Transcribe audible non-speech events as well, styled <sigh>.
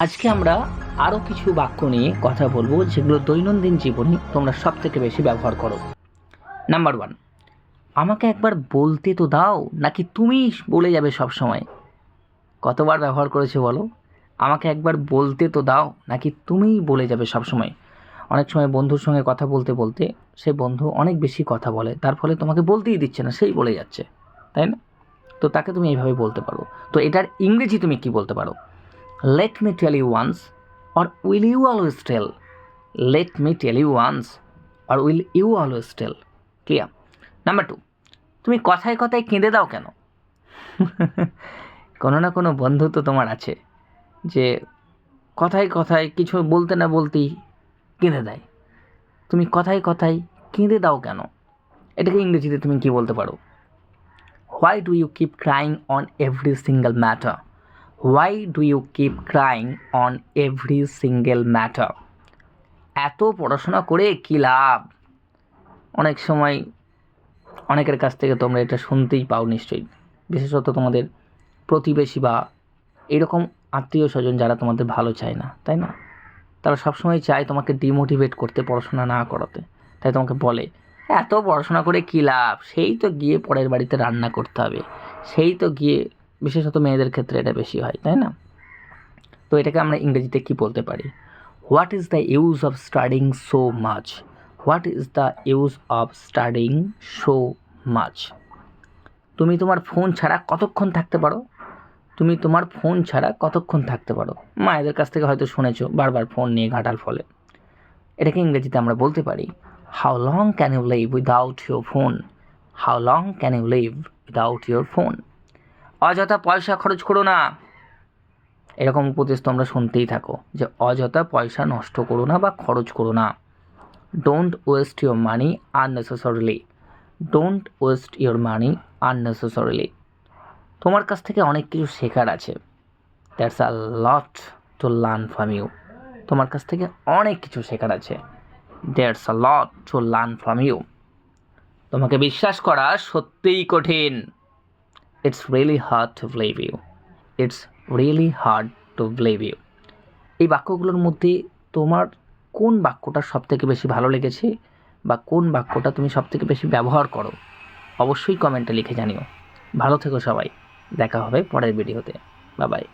আজকে আমরা আরও কিছু বাক্য নিয়ে কথা বলব, যেগুলো দৈনন্দিন জীবনে তোমরা সব থেকে বেশি ব্যবহার করো। নাম্বার ওয়ান আমাকে একবার বলতে তো দাও, নাকি তুমি বলে যাবে সব সময় কতবার ব্যবহার করেছে বলো? আমাকে একবার বলতে তো দাও, নাকি তুমিই বলে যাবে সব সময় অনেক সময় বন্ধুর সঙ্গে কথা বলতে বলতে সে বন্ধু অনেক বেশি কথা বলে, তার ফলে তোমাকে বলতেই দিচ্ছে না, সেই বলে যাচ্ছে। তাই না? তো তাকে তুমি এইভাবে বলতে পারো। তো এটার ইংরেজি তুমি কি বলতে পারো? Let me tell you once or will you always tell let me tell you once or will you always tell clear number two তুমি কথায় কথায় কেঁদে দাও কেন? <laughs> কোনো না কোনো বন্ধু তো তোমার আছে, যে কথায় কথায় কিছু বলতে না বলতেই কেঁদে দেয়। তুমি কথায় কথায় কেঁদে দাও কেন? এটাকে ইংরেজিতে তুমি কি বলতে পারো? Why do you keep crying on every single matter why do you keep crying on every single matter এত পড়াশোনা করে কী লাভ? অনেক সময় অনেকের কাছ থেকে তোমরা এটা শুনতেই পাও নিশ্চয়ই। বিশেষত তোমাদের প্রতিবেশী বা এরকম আত্মীয় স্বজন যারা তোমাদের ভালো চায় না, তাই না? তারা সবসময় চায় তোমাকে ডিমোটিভেট করতে পড়াশোনা না করাতে। তাই তোমাকে বলে, এত পড়াশোনা করে কী লাভ? সেই তো গিয়ে পরের বাড়িতে রান্না করতে হবে। সেই তো গিয়ে বিশেষত মেয়েদের ক্ষেত্রে এটা বেশি হয়, তাই না? তো এটাকে আমরা ইংরেজিতে কি বলতে পারি? What is the use of studying so much what is the use of studying so much তুমি তোমার ফোন ছাড়া কতক্ষণ থাকতে পারো? তুমি তোমার ফোন ছাড়া কতক্ষণ থাকতে পারো? মায়েদের কাছ থেকে হয়তো শুনেছো, বারবার ফোন নিয়ে ঘাটার ফলে। এটাকে ইংরেজিতে আমরা বলতে পারি how long can you live without your phone how long can you live without your phone অযথা পয়সা খরচ করো না। এরকম উপদেশ তোমরা শুনতেই থাকো যে অযথা পয়সা নষ্ট করো না বা খরচ করো না। Don't waste your money unnecessarily don't waste your money unnecessarily তোমার কাছ থেকে অনেক কিছু শেখার আছে। That's a lot to learn from you তোমার কাছ থেকে অনেক কিছু শেখার আছে। That's a lot to learn from you তোমাকে বিশ্বাস করা সত্যিই কঠিন। It's really hard to believe you it's really hard to believe you এই বাক্যগুলোর মধ্যে তোমার কোন বাক্যটা সবথেকে বেশি ভালো লেগেছে বা কোন বাক্যটা তুমি সবথেকে বেশি ব্যবহার করো? অবশ্যই কমেন্টে লিখে জানিও। ভালো থেকো সবাই। দেখা হবে পরের ভিডিওতে। বাবাই